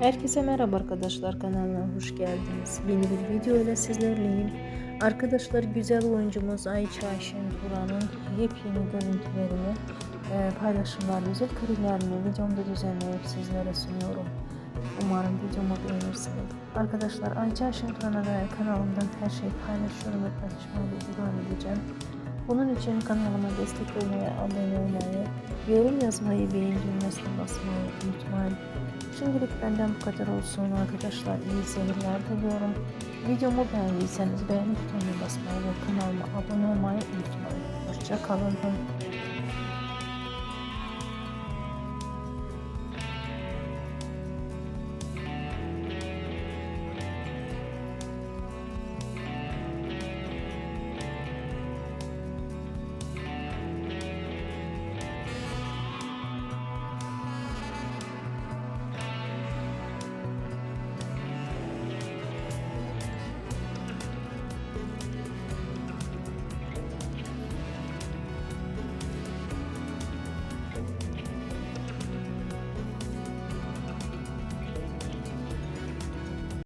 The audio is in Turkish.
Herkese merhaba arkadaşlar kanalıma hoş geldiniz. Yeni bir video ile sizlerleyim. Arkadaşlar güzel oyuncumuz Ayça Ayşen Turan'ın yepyeni görüntülerini e, paylaşımlar, güzel karelerini videomda düzenleyip sizlere sunuyorum. Umarım videomu beğenirsiniz. Arkadaşlar Ayça Ayşen Turan'a dair kanalımdan her şeyi paylaşıyorum ve paylaşmaya devam edeceğim. Bunun için kanalıma destek olmayı, abone olmayı, yorum yazmayı, beğen düğmesine basmayı unutmayın. Şimdilik benden bu kadar olsun arkadaşlar. İyi seyirler diliyorum. Videomu beğendiyseniz beğeni butonuna basmayı ve kanalıma abone olmayı unutmayın. Hoşça kalın.